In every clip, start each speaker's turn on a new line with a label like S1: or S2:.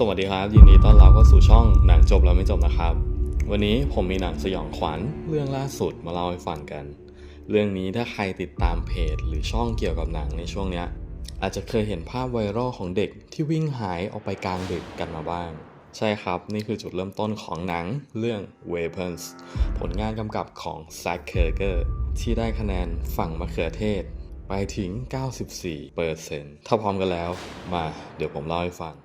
S1: สวัสดีครับ ยินดีต้อนรับเข้าสู่ช่องหนังจบแล้วไม่จบนะครับ วันนี้ผมมีหนังสยองขวัญเรื่องล่าสุดมาเล่าให้ฟังกัน เรื่องนี้ถ้าใครติดตามเพจหรือช่องเกี่ยวกับหนังในช่วงเนี้ย อาจจะเคยเห็นภาพไวรัลของเด็กที่วิ่งหายออกไปกลางดึกกันมาบ้าง ใช่ครับ นี่คือจุดเริ่มต้นของหนังเรื่อง Weapons ผลงานกำกับของ Zack Kerger ที่ได้คะแนนฝั่งมะเขือเทศ ไปถึง 94เปอร์เซ็นต์ถ้าพร้อมกันแล้ว มาเดี๋ยวผมเล่าให้ฟัง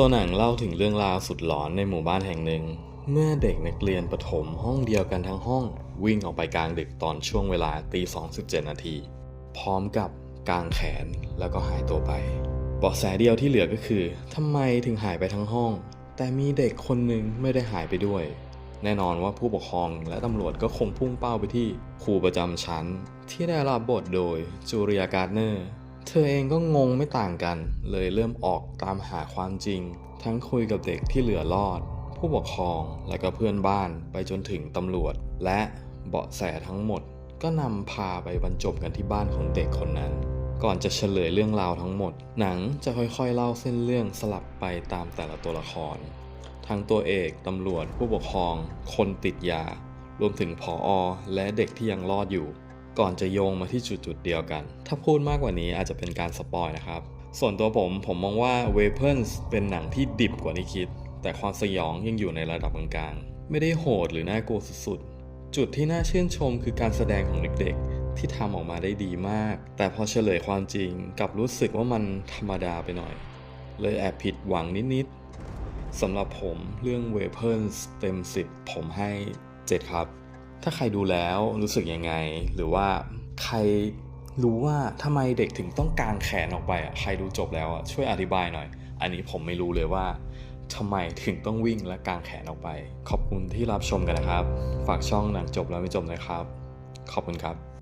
S1: ตัวหนังเล่าถึงเรื่องราวสุดหลอนในหมู่บ้านแห่งหนึ่ง เมื่อเด็กนักเรียนประถมห้องเดียวกันทั้งห้อง วิ่งออกไปกลางดึกตอนช่วงเวลาตี2.17นาทีพร้อมกับกางแขนแล้วก็หายตัวไปเบาะแสเดียวที่เหลือก็คือทำไมถึงหายไปทั้งห้อง แต่มีเด็กคนหนึ่งไม่ได้หายไปด้วย แน่นอนว่าผู้ปกครองและตำรวจก็คงพุ่งเป้าไปที่ครูประจำชั้น ที่ได้รับบทโดยจูเลียการ์เนอร์ เธอเองก็งงไม่ต่างกัน เลยเริ่มออกตามหาความจริง ทั้งคุยกับเด็กที่เหลือรอด ผู้ปกครองและก็เพื่อนบ้านไปจนถึงตำรวจ และเบาะแสทั้งหมด ก็นำพาไปบรรจบกันที่บ้านของเด็กคนนั้น ก่อนจะเฉลยเรื่องราวทั้งหมด หนังจะค่อยๆเล่าเส้นเรื่องสลับไปตามแต่ละตัวละคร ทั้งตัวเอกตำรวจผู้ปกครอง คนติดยารวมถึงผออและเด็กที่ยังรอดอยู่ ก่อนจะโยงมาที่จุดๆเดียวกัน ถ้าพูดมากกว่านี้อาจจะเป็นการสปอยนะครับ ส่วนตัวผมผมมองว่า w e p o n s เป็นหนังที่ดิบกว่าที่คิด แต่ความสยองยังอยู่ในระดับกลางๆ ไม่ได้โหดหรือน่ากลัวสุดๆ จุดที่น่าชื่นชมคือการแสดงของเด็กๆ ที่ทำออกมาได้ดีมาก แต่พอเฉลยความจริงกลับรู้สึกว่ามันธรรมดาไปหน่อย เลยแอบผิดหวังนิดๆสำหรับผมเรื่อง w e p o n s เต็ม 10 ผมให้ 7 ครับ ถ้าใครดูแล้วรู้สึกยังไง หรือว่าใครรู้ว่าทำไมเด็กถึงต้องกางแขนออกไปอะใครดูจบแล้วอะช่วยอธิบายหน่อย อันนี้ผมไม่รู้เลยว่าทำไมถึงต้องวิ่งและกางแขนออกไป ขอบคุณที่รับชมกันนะครับ ฝากช่องหนังจบแล้วไม่จบนะครับ ขอบคุณครับ